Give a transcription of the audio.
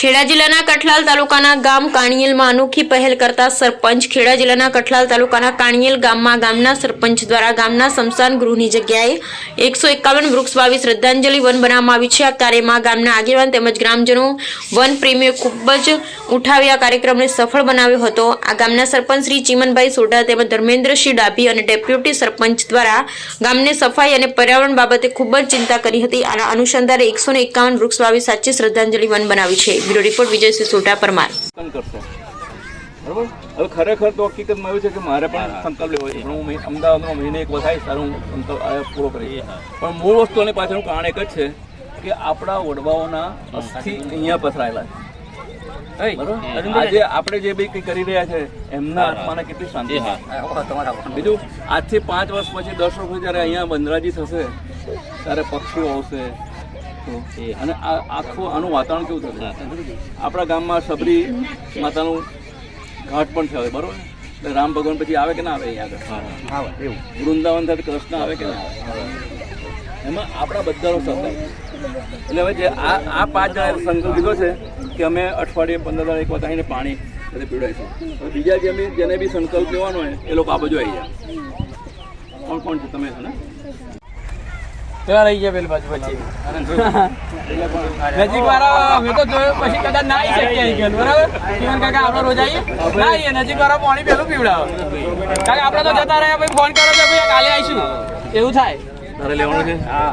ખેડા જિલ્લાના કઠલાલ તાલુકાના ગામ કાણિયેલમાં અનોખી પહેલ કરતા સરપંચ ખેડા જિલ્લાના કઠલાલ તાલુકાના કાણિયેલ ગામમાં ગામના સરપંચ દ્વારા ગામના સ્મશાન ગૃહની જગ્યાએ એકસો એકાવન વૃક્ષ વાવી શ્રદ્ધાંજલિ વન બનાવવામાં આવી છે. આ કાર્યમાં ગામના આગેવાન તેમજ ગ્રામજનો વન પ્રેમીઓ ખૂબ જ ઉઠાવી આ કાર્યક્રમને સફળ બનાવ્યો હતો. આ ગામના સરપંચ શ્રી ચીમનભાઈ સોઢા તેમજ ધર્મેન્દ્રસિંહ ડાભી અને ડેપ્યુટી સરપંચ દ્વારા ગામને સફાઈ અને પર્યાવરણ બાબતે ખૂબ જ ચિંતા કરી હતી. આના અનુસંધાને એકસો એકાવન વૃક્ષ વાવી સાચી શ્રદ્ધાંજલિ વન બનાવી છે. બ્યુરો રિપોર્ટ વિજયસિંહ સોઢા પરમાર બરોબર? હવે ખરેખર તો હકીકતમાં એવું છે કે મારે પણ સંકલ્પ લેવો છે. પણ હું અમદાવાદમાં મહિને એક વખત આવીશ હું સંકલ્પ પૂરો કરી પણ મૂળ વસ્તુની પાછળનું કારણ એક જ છે કે આપણા વડવાઓના અસ્થિ અહીંયા પથરાયેલા છે. બરોબર? આજે આપણે જે બી કંઈ કરી રહ્યા છે એમના આત્માને કેટલી શાંતિ છે. બીજું આજથી પાંચ વર્ષ પછી દસ વર્ષ પછી જ્યારે અહીંયા બંદરાજી થશે ત્યારે પક્ષીઓ આવશે તો અને આ આખું આનું વાતાવરણ કેવું થશે? આપણા ગામમાં સબરી માતાનું ઘાટ પણ છે હવે બરોબર? એટલે રામ ભગવાન પછી આવે કે ના આવે આગળ? વૃંદાવન થાય કૃષ્ણ આવે કે ના આવે? એમાં આપણા બધાનો સહકાર. એટલે હવે જે આ આ પાંચ જણા સંકલ્પ લીધો છે કે અમે અઠવાડિયે પંદર દાડે એક વખત આવીને પાણી બધે પીવડાવીશું. હવે બીજા જે અમે જેને બી સંકલ્પ લેવાનો હોય એ લોકો આ બાજુ આવી જાય કોણ કોણ છે? તમે છો ને? ત્યાં રહી ગયા પેલી બાજુ પછી. નજીક વાળા અમે તો જોયું પછી કદાચ ના આવી શકીએ આવી ગયેલું, બરાબર? જીવન કાકા આપણે રોજ આવીએ? ના આવીએ નજીક વાળા પાણી પેલું પીવડાવે. કાકા આપણે તો જતા રહ્યા ભાઈ ફોન કરો કે ભાઈ કાલે આવીશું. એવું થાય. તારે લેવાનું છે? હા.